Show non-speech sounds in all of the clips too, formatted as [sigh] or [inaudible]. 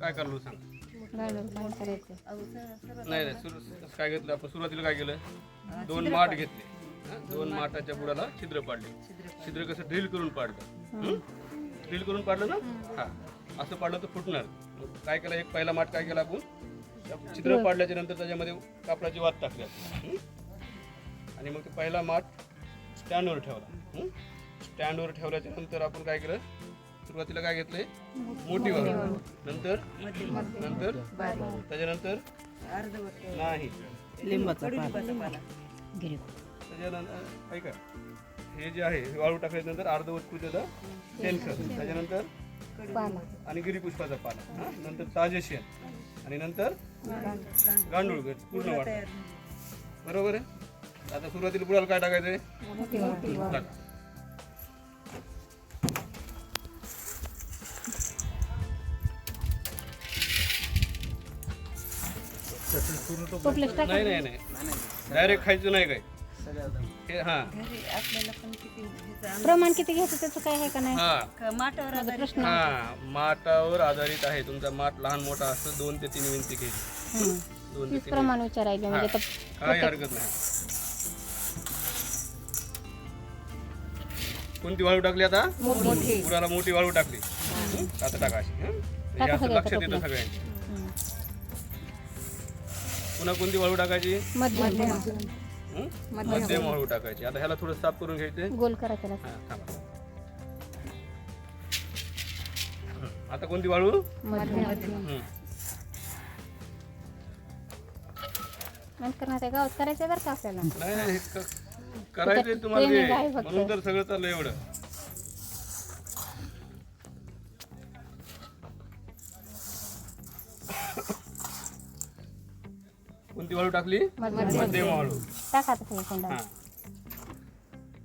काय करलो सांग. गाडून काय करायचं. नाही नाही सुरू काय घेतलं? आपण सुरुवातीला काय केलं? दोन माठ घेतले. हा, दोन माठाच्या बुडाला छिद्र पाडले. छिद्र कसं? ड्रिल करून पाडलं. ड्रिल करून पाडलं ना? हा. असं पाडलं तर फुटणार. मग काय केलं? एक पहिला माठ काय केला आपण? त्या छिद्र पाडल्याच्या नंतर त्याच्यामध्ये कापडाची वात टाकली. आपण. हं? आणि मग ते पहिला माठ स्टँडवर ठेवला? स्टँडवर ठेवल्याच्या नंतर आपण काय केलं? सुरुवातीला काय घेतलंय? मोठी वाळू नंतर? नंतर? त्याच्यानंतर? नाही. लिंबाचा पाला. त्याच्यानंतर ऐका. हे जे आहे हे वाळू टाकल्यानंतर अर्धवट कुजलं शेणखत त्याच्यानंतर? पाला. आणि गिरीपुष्पाचा पाला. हा? नंतर ताजे शेण. आणि नंतर? गांडूळ पूर्ण वाटा बरोबर आहे? आता सुरुवातीला बुडाला काय टाकायचंय? टाका. टोपलेच टाक नाही नाही. नाही डायरेक्ट खायचं नाही काय हे हा. प्रमाण किती घ्यायचं त्याचं काय आहे का नाही? हा. माझा प्रश्न हा माठावर आधारित आहे. तुमचा माठ लहान मोठा असतो दोन ते तीन विंती घ्यायची हं. दोन ते तीच तीन प्रमाण विचारायले म्हणजे तर काही हरकत नाही. कोणती वाळू टाकली आता? बुडाला मोठी वाळू टाकली. हं? आता टाका अशी हं? टाका असं सगळ्या लक्षात येतं हं. पुन्हा कोणती वाळू टाकायची? मध्यम. हं? मध्यम. वाळू टाकायची. आता ह्याला थोडं साफ करून घ्यायचे. गोल करायचं. आता कोणती वाळू? मध्यम. हं. नंतर ना ते गावात करायचं बरं का आपल्याला? नाही नाही हे क- करायचंय तुम्हाला ते. म्हणून तर सगळं चाललं एवढं. वाळू टाकली? मध्यम वाळू. टाका कोंडा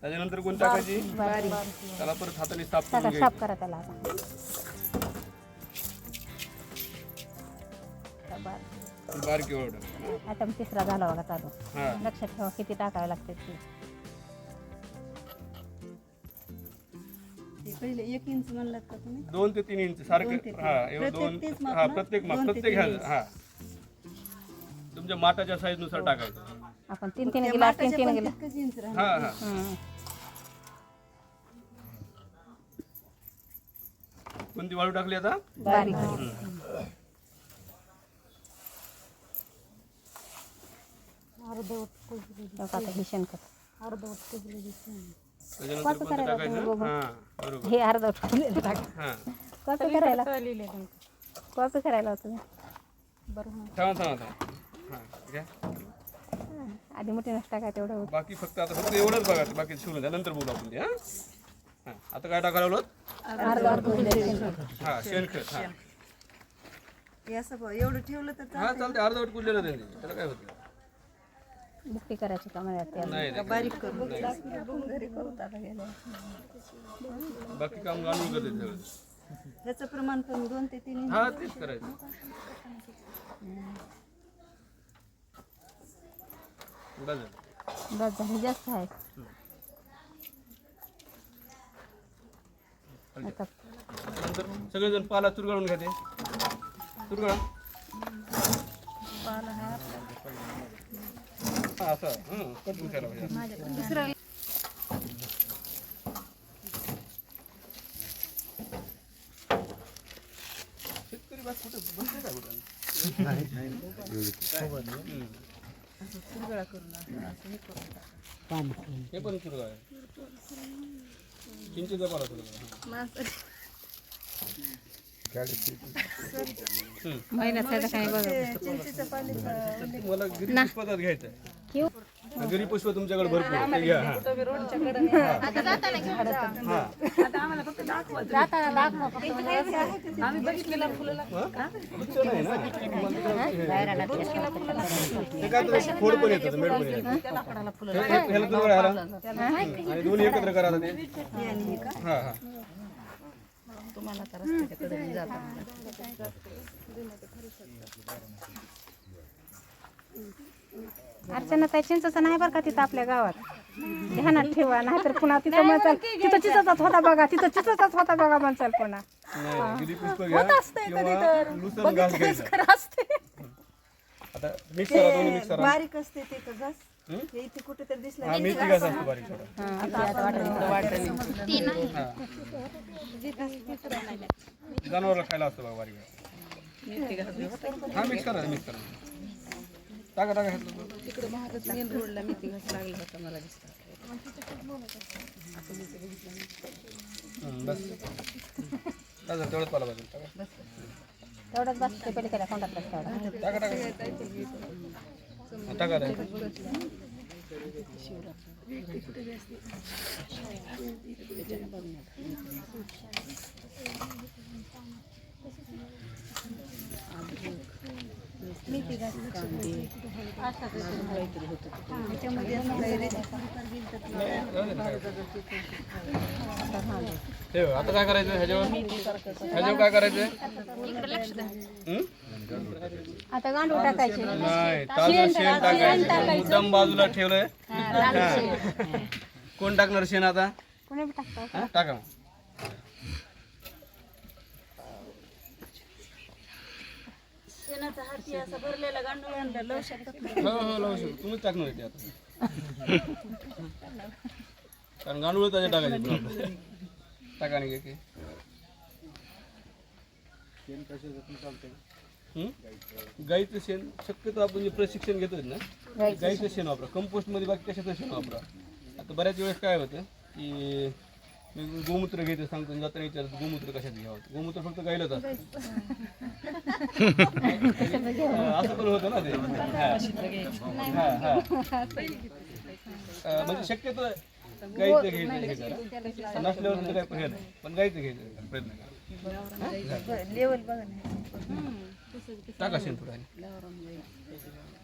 त्याच्यानंतर कोणती टाकायची? त्याला परत हाताने साफ करा त्याला आता. आता बारीक. बारकी वाळू टाक. आता मग तिसरा झाला बघा चालू. हा. लक्षात ठेवा किती टाकावे लागते ते. पहिले एक इंच म्हणलात का तुम्ही? दोन ते तीन इंच सारखं. हा एवढं दोन हा प्रत्येक माप प्रत्येक ह्या हा. तुमच्या माठाच्या साईजनुसार टाकायचं आपण तीन तीन गिलास तीन तीन राहणार. हा हा. हं. कोणती वाळू टाकली आता? बारीक. बघा आता हे शेणखत. त्याच्यानंतर कोणतं टाकायचं? हा बरोबर. हे अर्धा ठेवलेलं टाका. हा. कॉपी करायला? कॉपी करायला होतं थांबा थांबा थांबा. हा घ्या आधी मोठी नसता काय तेवढं बाकी फक्त आता फक्त एवढंच बघा बाकी शिवून द्या नंतर बोलू आपण ते हा. हा आता काय टाकायला लावलं? अर्धा अर्ध हा शेणखत. हा हे. असं बघ, एवढं ठेवलं तर हा चालते अर्धवट कुठलेलं त्यांनी त्याला काय होतं? बुकटी करायची का त्याला नाही नाही. बारीक करून. बाकी काम गांडूळ करते सगळं ह्याचं प्रमाण पण दोन ते तीन हा तेच करायचं. बस झाली जास्त आहे. आता नंतर सगळेजण पाला चुरगाळून घेते. चुरगाळ हा, असं. हं, कट उठायला पाहिजे शेतकरी बाग कुठं? बसले काय कुठं? हं. हे पण चुरगाळ आहे. चिंचेचा पाला चुरगाळ महिन्यात काय काय बघा मला गिरी पुष्पाचाच घ्यायचा आहे किव गिरी पुष्प तुमच्याकडे भरपूर आहे. ते घ्या हा. हा. हा? गुच्छ नाही ना. ते फोड पण येतं मेड पण येतं. हे- हे- ह्याला तुम्ही राहिला हं. आणि दोन्ही एकत्र करा ते हा हा. अर्चना ताई चिंचचं नाही बरं का तिथं आपल्या गावात? ध्यानात ठेवा नाहीतर पुन्हा तिथं म्हणचाल तिथं चिचचाच होता बघा तिथं चिचचाच होता बघा म्हणचाल पुन्हा. घ्यायचा. आता मिक्स करा दोन्ही मिक्स करा बारीक असते ते का घास हे इथे कुठे तर दिसला हा मेथी घास असतो बारीक थोडा जनावरला खायला असतो बघा बारीक. घास. हा मिक्स करा मिक्स करा टाका टाका ह्यातलं. हम्म, बस. बस झालं, तेवढंच पाला पाहिजे. टाका तेवढंच बस ते पलीकडे कोंडात तेवढा टाका टाका. टाका रे. ठेव आता काय करायचं ह्याच्यावर? ह्याच्यावर काय करायचं हं? आता गांडूळ टाकायचे. नाही ताजं शेण टाकायचं. मुद्दाम बाजूला ठेवलंय. हा. कोण टाकणार शेण आता? कोणी बी टाकतो हा, टाका मग. शेणाचा हाती असा भरलेला गांडूळ आणला लावू शकतात हो हो लावू शकतो. तुम्हीच टाकणार आहे ते आता. कारण गांडूळ त्याच्या टाकायचे. नाही की हं? गाईचं शेण शक्यतो आपण जे प्रशिक्षण घेतोय ना गाईचं शेण. वापरा. कंपोस्टमध्ये बाकी कशाचं शेण वापरा? आता बऱ्याच वेळेस काय होतं की मी गोमूत्र घ्यायचं सांगतो जाताना विचारतो गोमूत्र कशात घ्यावं? गोमूत्र फक्त गाईलाच असतं. हा, [laughs] असं पण होतं ना ते? [laughs] हा. हा, हा. म्हणजे शक्यतो गाईचं घ्यायचं हे नसल्यावर काय नाही. पण गाईचं घ्यायचं प्रयत्न करा. लेवल बघा टाका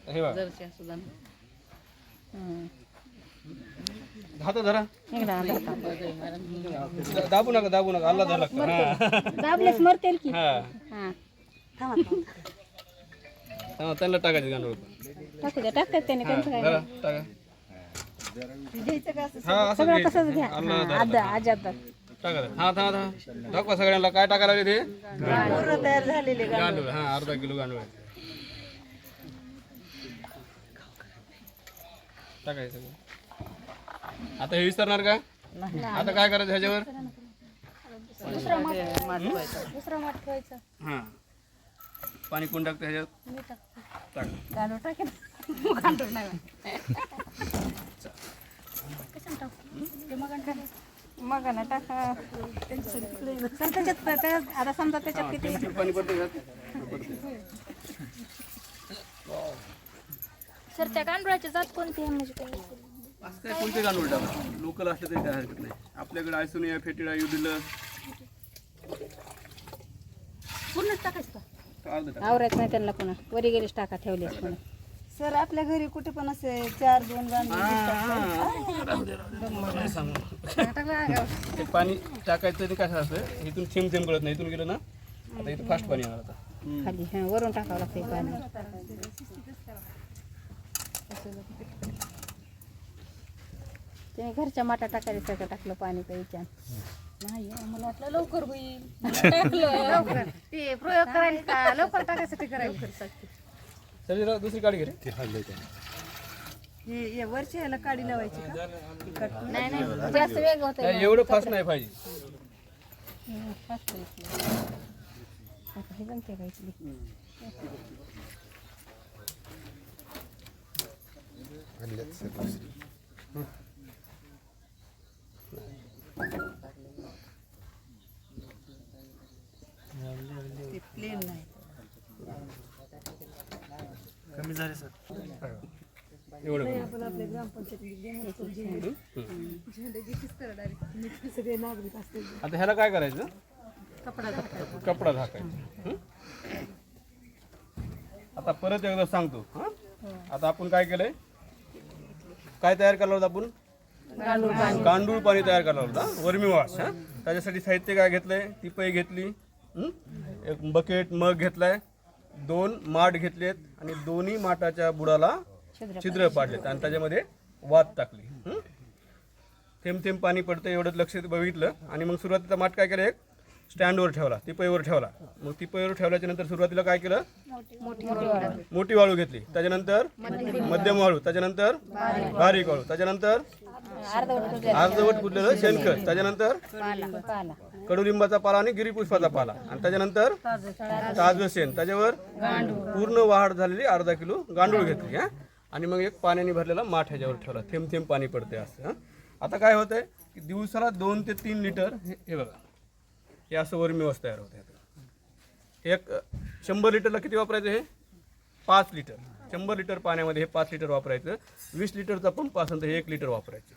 हे बघा. धरा. दाबू नका दाबू नका. अल्ला धरा लागतं हा. दाबलेच मरतेल की? हा. त्यांना टाकायचं गांडूळ टाकू द्या टाकतात त्याने हा, त्यांचं काय टाका. हा असं टाका. हा दाखवा सगळ्यांना काय टाकायला लागले ते? पूर्ण तयार झालेले गांडूळ. गांडूळ हा अर्धा किलो गांडूळ. आहे टाकायचं सगळं. आता हे विसरणार का? आता काय करायचं ह्याच्यावर? दुसरं मठ ठेवायचं. हा. पाणी कोण टाकतं ह्याच्यात? टाक. गांडूळ टाकेल गांडूळ नाही. मग ना टाका. सर त्याच्यात त्याच्यात- आता समजा त्याच्यात किती? सर त्या गांडुळाची जात कोणती आहे म्हणजे काय? असं काय कोणते गांडूळ टाका? लोकल असले तरी काय हरकत नाही. आपल्याकडे आयसोनिया फेटिडा युडिल पूर्ण टाकायचं का? अर्ध टाक. आवरायचं नाही त्यांना पुन्हा. वरी गेलीच टाका ठेवलीस पुन्हा. सर आपल्या घरी कुठे पण असे चार दोन ते पाणी टाकायचं ते कसं असं इथून थेंब थेंब कळत नाही. इथून गेलं ना आता इथं फास्ट पाणी येणार आता. खाली हा वरून टाकावं लागतं पाणी. त्याने घरच्या माटा टाकायला सगळं टाकलं पाणी प्यायच्या नाही मला वाटलं लवकर होईल. [laughs] ते प्रयोग करायला का? लवकर टाकायसाठी करायला? जरा दुसरी काढी घे हे हे वरच्या ह्याला काडी लावायची का? नाही नाही जास्त वेग होत नाही, एवढं फास्ट नाही पाहिजे. हे ते प्लेन नाही. कमी. आपण आपल्या ग्रामपंचायतीत सगळे नागरिक असतील. आता ह्याला काय करायचं? कपडा झाकायचा. हं? आता परत एकदा सांगतो हं? आता आपण काय केलंय? काय तयार करणार होतं आपण? गांडूळ पाणी. तयार करणार होता वर्मी वॉश हा? त्याच्यासाठी साहित्य काय घेतलंय? ती पै घेतली हं? एक बकेट मग घेतलाय. दोन माठ घेतलेत आणि दोन्ही माठाच्या बुडाला छिद्र पाडलेत. आणि त्याच्यामध्ये वात टाकली. हं? थेंब थेंब पाणी पडतं एवढं लक्ष बघितलं. आणि मग सुरुवातीचा माठ काय केलं एक? स्टँडवर ठेवला. तिपईवर ठेवला. मग तिपईवर ठेवल्याच्या नंतर सुरुवातीला काय केलं? मोठी वाळू घेतली. त्याच्यानंतर मध्यम वाळू. त्याच्यानंतर बारीक वाळू. त्याच्यानंतर अर्धवट कुठलेलं शेणखत. त्याच्यानंतर कडुलिंबाचा पाला आणि गिरीपुष्पाचा पाला. आणि त्याच्यानंतर ताजं शेण. त्याच्यावर पूर्ण वाढ झालेली अर्धा किलो गांडूळ घेतली हा. आणि मग एक पाण्याने भरलेला माठ ह्याच्यावर ठेवला. थेंब थेंब पाणी पडते असं हं. आता काय होतंय की दिवसाला दोन ते तीन लिटर हे हे बघा. हे असं वर्मीवस तयार होते एक शंभर लिटरला किती वापरायचं हे? पाच लिटर. शंभर लिटर पाण्यामध्ये हे पाच लिटर वापरायचं. वीस लिटरचा पंप असेल तर हे एक लिटर वापरायचं.